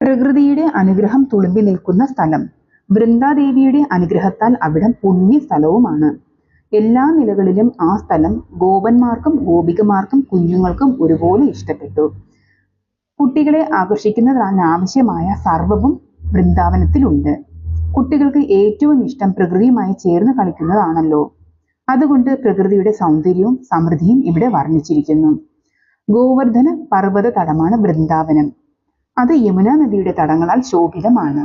പ്രകൃതിയുടെ അനുഗ്രഹം തുളുമ്പി നിൽക്കുന്ന സ്ഥലം. വൃന്ദാദേവിയുടെ അനുഗ്രഹത്താൽ അവിടം പുണ്യ സ്ഥലവുമാണ് എല്ലാ നിലകളിലും ആ സ്ഥലം ഗോപന്മാർക്കും ഗോപികമാർക്കും കുഞ്ഞുങ്ങൾക്കും ഒരുപോലെ ഇഷ്ടപ്പെട്ടു. കുട്ടികളെ ആകർഷിക്കുന്നതിനാവശ്യമായ സർവവും വൃന്ദാവനത്തിലുണ്ട്. കുട്ടികൾക്ക് ഏറ്റവും ഇഷ്ടം പ്രകൃതിയുമായി ചേർന്ന് കളിക്കുന്നതാണല്ലോ. അതുകൊണ്ട് പ്രകൃതിയുടെ സൗന്ദര്യവും സമൃദ്ധിയും ഇവിടെ വർണിച്ചിരിക്കുന്നു. ഗോവർദ്ധന പർവത തടമാണ് വൃന്ദാവനം. അത് യമുന നദിയുടെ തടങ്ങളാൽ ശോഭിതമാണ്.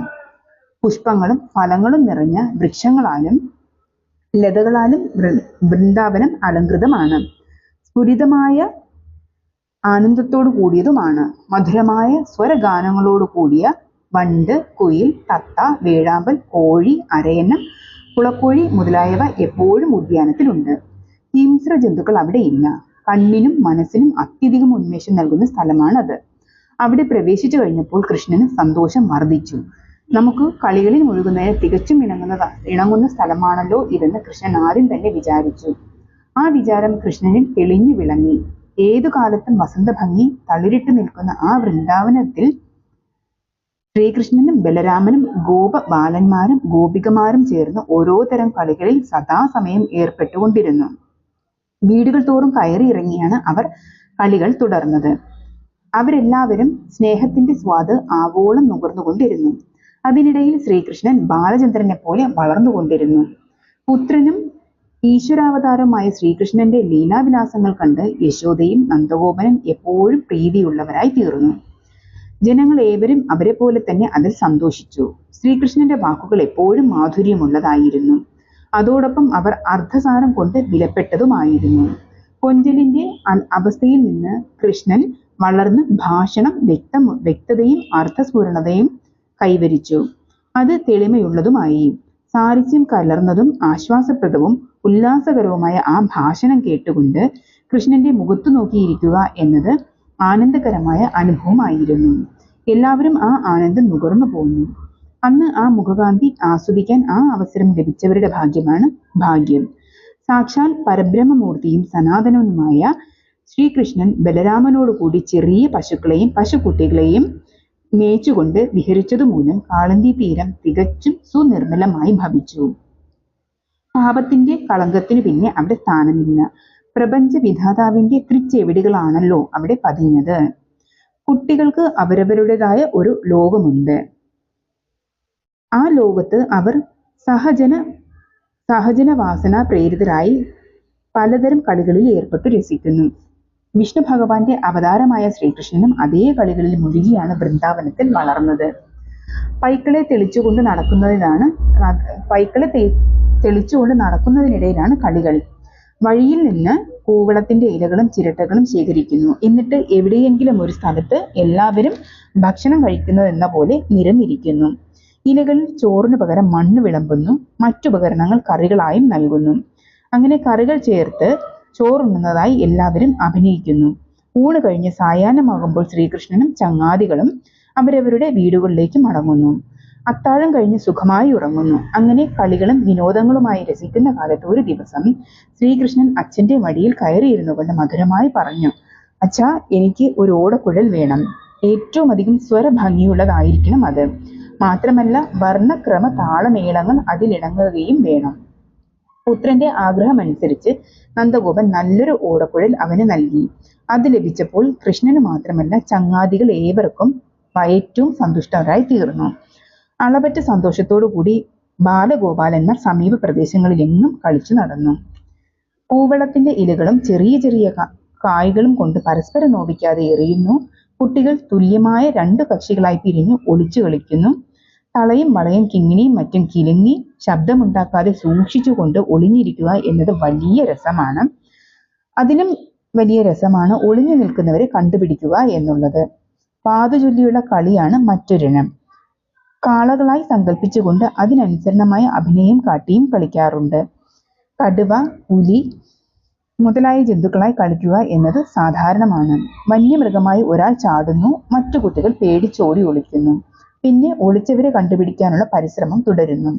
പുഷ്പങ്ങളും ഫലങ്ങളും നിറഞ്ഞ വൃക്ഷങ്ങളാലും ലതകളാലും വൃന്ദാവനം അലങ്കൃതമാണ് സ്ഫുരിതമായ ആനന്ദത്തോടു കൂടിയതുമാണ്. മധുരമായ സ്വരഗാനങ്ങളോട് കൂടിയ വണ്ട് കുയിൽ തത്ത വേഴാമ്പൽ കോഴി അരയന്നം കുളക്കോഴി മുതലായവ എപ്പോഴും ഉദ്യാനത്തിലുണ്ട്. ഹിംസ്ര ജന്തുക്കൾ അവിടെ ഇല്ല കണ്ണിനും മനസ്സിനും അത്യധികം ഉന്മേഷം നൽകുന്ന സ്ഥലമാണത്. അവിടെ പ്രവേശിച്ചു കഴിഞ്ഞപ്പോൾ കൃഷ്ണന് സന്തോഷം വർദ്ധിച്ചു. നമുക്ക് കളികളിൽ മുഴുകുന്നതിന് തികച്ചും ഇണങ്ങുന്ന ഇണങ്ങുന്ന സ്ഥലമാണല്ലോ ഇതെന്ന് കൃഷ്ണൻ ആദ്യം തന്നെ വിചാരിച്ചു. ആ വിചാരം കൃഷ്ണനിൽ തെളിഞ്ഞു വിളങ്ങി. ഏതു കാലത്തും വസന്തഭംഗി തളിരിട്ട് നിൽക്കുന്ന ആ വൃന്ദാവനത്തിൽ ശ്രീകൃഷ്ണനും ബലരാമനും ഗോപ ബാലന്മാരും ഗോപികമാരും ചേർന്ന് ഓരോ തരം കളികളിൽ സദാസമയം ഏർപ്പെട്ടുകൊണ്ടിരുന്നു. വീടുകൾ തോറും കയറി ഇറങ്ങിയാണ് അവർ കളികൾ തുടർന്നത്. അവരെല്ലാവരും സ്നേഹത്തിന്റെ സ്വാദ് ആവോളം നുകർന്നുകൊണ്ടിരുന്നു. അതിനിടയിൽ ശ്രീകൃഷ്ണൻ ബാലചന്ദ്രനെ പോലെ വളർന്നുകൊണ്ടിരുന്നു. പുത്രനും ഈശ്വരാവതാരമായ ശ്രീകൃഷ്ണന്റെ ലീലാവിലാസങ്ങൾ കണ്ട് യശോദയും നന്ദഗോപനും എപ്പോഴും പ്രീതിയുള്ളവരായി തീർന്നു. ജനങ്ങൾ ഏവരും അവരെ പോലെ തന്നെ അതിൽ സന്തോഷിച്ചു. ശ്രീകൃഷ്ണന്റെ വാക്കുകൾ എപ്പോഴും മാധുര്യമുള്ളതായിരുന്നു. അതോടൊപ്പം അവർ അർദ്ധസാരം കൊണ്ട് വിലപ്പെട്ടതുമായിരുന്നു. കൊഞ്ചലിന്റെ അവസ്ഥയിൽ നിന്ന് കൃഷ്ണൻ വളർന്ന് ഭാഷണം വ്യക്തം വ്യക്തതയും അർത്ഥസ്ഫുരണതയും കൈവരിച്ചു. അത് തെളിമയുള്ളതുമായി സാരിസ്യം കലർന്നതും ആശ്വാസപ്രദവും ഉല്ലാസകരവുമായ ആ ഭാഷണം കേട്ടുകൊണ്ട് കൃഷ്ണന്റെ മുഖത്തു നോക്കിയിരിക്കുക എന്നത് ആനന്ദകരമായ അനുഭവമായിരുന്നു. എല്ലാവരും ആ ആനന്ദം നുകർന്നു പോന്നു. അന്ന് ആ മുഖകാന്തി ആസ്വദിക്കാൻ ആ അവസരം ലഭിച്ചവരുടെ ഭാഗ്യമാണ് ഭാഗ്യം. സാക്ഷാൽ പരബ്രഹ്മമൂർത്തിയും സനാതനനുമായ ശ്രീകൃഷ്ണൻ ബലരാമനോടുകൂടി ചെറിയ പശുക്കളെയും പശുക്കുട്ടികളെയും മേച്ചുകൊണ്ട് വിഹരിച്ചതുമൂലം കാളന്തി തീരം തികച്ചും സുനിർമ്മലമായി ഭവിച്ചു. പാപത്തിന്റെ കളങ്കത്തിനു പിന്നെ അവിടെ സ്ഥാനമില്ല. പ്രപഞ്ച വിധാതാവിന്റെ തൃച്ചെവിടികളാണല്ലോ അവിടെ പതിഞ്ഞത്. കുട്ടികൾക്ക് അവരവരുടേതായ ഒരു ലോകമുണ്ട്. ആ ലോകത്ത് അവർ സഹജന സഹജന വാസന പ്രേരിതരായി പലതരം കളികളിൽ ഏർപ്പെട്ടു രസിക്കുന്നു. വിഷ്ണു ഭഗവാന്റെ അവതാരമായ ശ്രീകൃഷ്ണനും അതേ കളികളിൽ മുഴുകിയാണ് വൃന്ദാവനത്തിൽ വളർന്നത്. പൈക്കളെ തെളിച്ചുകൊണ്ട് നടക്കുന്നതിനാണ് പൈക്കളെ തെളിച്ചുകൊണ്ട് നടക്കുന്നതിനിടയിലാണ് കളികൾ. വഴിയിൽ നിന്ന് കൂവളത്തിന്റെ ഇലകളും ചിരട്ടകളും ശേഖരിക്കുന്നു. എന്നിട്ട് എവിടെയെങ്കിലും ഒരു സ്ഥലത്ത് എല്ലാവരും ഭക്ഷണം കഴിക്കുന്നു എന്ന പോലെ നിരന്നിരിക്കുന്നു. ഇലകളിൽ ചോറിന് പകരം മണ്ണ് വിളമ്പുന്നു. മറ്റുപകരണങ്ങൾ കറികളായും നൽകുന്നു. അങ്ങനെ കറികൾ ചേർത്ത് ചോറുണ്ണുന്നതായി എല്ലാവരും അഭിനയിക്കുന്നു. ഊണ് കഴിഞ്ഞ് സായാഹ്നമാകുമ്പോൾ ശ്രീകൃഷ്ണനും ചങ്ങാതികളും അവരവരുടെ വീടുകളിലേക്ക് മടങ്ങുന്നു. അത്താഴം കഴിഞ്ഞ് സുഖമായി ഉറങ്ങുന്നു. അങ്ങനെ കളികളും വിനോദങ്ങളുമായി രസിക്കുന്ന കാലത്ത് ഒരു ദിവസം ശ്രീകൃഷ്ണൻ അച്ഛന്റെ മടിയിൽ കയറിയിരുന്നു കൊണ്ട് മധുരമായി പറഞ്ഞു അച്ഛാ എനിക്ക് ഒരു ഓടക്കുഴൽ വേണം. ഏറ്റവും അധികം സ്വരഭംഗിയുള്ളതായിരിക്കണം അത്. മാത്രമല്ല വർണക്രമ താളമേളങ്ങൾ അതിലിണങ്ങുകയും വേണം. പുത്രന്റെ ആഗ്രഹമനുസരിച്ച് നന്ദഗോപൻ നല്ലൊരു ഓടക്കുഴൽ അവന് നൽകി. അത് ലഭിച്ചപ്പോൾ കൃഷ്ണന് മാത്രമല്ല ചങ്ങാതികൾ ഏവർക്കും ഏറ്റവും സന്തുഷ്ടരായി തീർന്നു. അളവറ്റ സന്തോഷത്തോടു കൂടി ബാലഗോപാലന്മാർ സമീപ പ്രദേശങ്ങളിലെങ്ങും കളിച്ചു നടന്നു. പൂവളത്തിന്റെ ഇലകളും ചെറിയ ചെറിയ കായ്കളും കൊണ്ട് പരസ്പരം നോവിക്കാതെ എറിയുന്നു. കുട്ടികൾ തുല്യമായ രണ്ട് കക്ഷികളായി പിരിഞ്ഞു ഒളിച്ചു കളിക്കുന്നു. തളയും വളയും കിങ്ങിണിയും മറ്റും കിലുങ്ങി ശബ്ദമുണ്ടാക്കാതെ സൂക്ഷിച്ചുകൊണ്ട് ഒളിഞ്ഞിരിക്കുക എന്നത് വലിയ രസമാണ്. അതിലും വലിയ രസമാണ് ഒളിഞ്ഞു നിൽക്കുന്നവരെ കണ്ടുപിടിക്കുക എന്നുള്ളത്. പാതുചൊല്ലിയുള്ള കളിയാണ് മറ്റൊരിനം കാളകളായി സങ്കല്പിച്ചുകൊണ്ട് അതിനനുസരണമായ അഭിനയം കാട്ടിയും കളിക്കാറുണ്ട്. കടുവ പുലി മുതലായ ജന്തുക്കളായി കളിക്കുക എന്നത് സാധാരണമാണ്. വന്യമൃഗമായി ഒരാൾ ചാടുന്നു മറ്റു കുട്ടികൾ പേടിച്ചോടി ഒളിക്കുന്നു. പിന്നെ ഒളിച്ചവരെ കണ്ടുപിടിക്കാനുള്ള പരിശ്രമം തുടരുന്നു.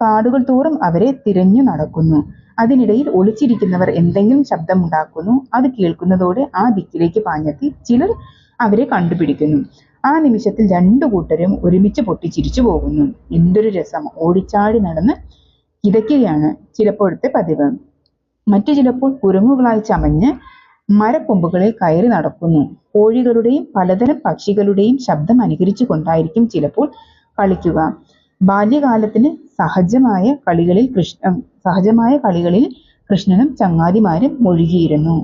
കാടുകൾ തോറും അവരെ തിരഞ്ഞു നടക്കുന്നു. അതിനിടയിൽ ഒളിച്ചിരിക്കുന്നവർ എന്തെങ്കിലും ശബ്ദമുണ്ടാക്കുന്നു. അത് കേൾക്കുന്നതോടെ ആ ദിക്കിലേക്ക് പാഞ്ഞെത്തി ചിലർ അവരെ കണ്ടുപിടിക്കുന്നു. ആ നിമിഷത്തിൽ രണ്ടു കൂട്ടരും ഒരുമിച്ച് പൊട്ടിച്ചിരിച്ചു പോകുന്നു. എന്തൊരു രസം. ഓടിച്ചാടി നടന്ന് കിതയ്ക്കുകയാണ് ചിലപ്പോഴത്തെ പതിവ്. മറ്റു ചിലപ്പോൾ കുരങ്ങുകളായി ചമഞ്ഞ് മരക്കൊമ്പുകളിൽ കയറി നടക്കുന്നു. കോഴികളുടെയും പലതരം പക്ഷികളുടെയും ശബ്ദം അനുകരിച്ചു കൊണ്ടായിരിക്കും ചിലപ്പോൾ കളിക്കുക. ബാല്യകാലത്തിന് സഹജമായ കളികളിൽ കൃഷ്ണ സഹജമായ കളികളിൽ കൃഷ്ണനും ചങ്ങാതിമാരും മുഴുകിയിരുന്നു.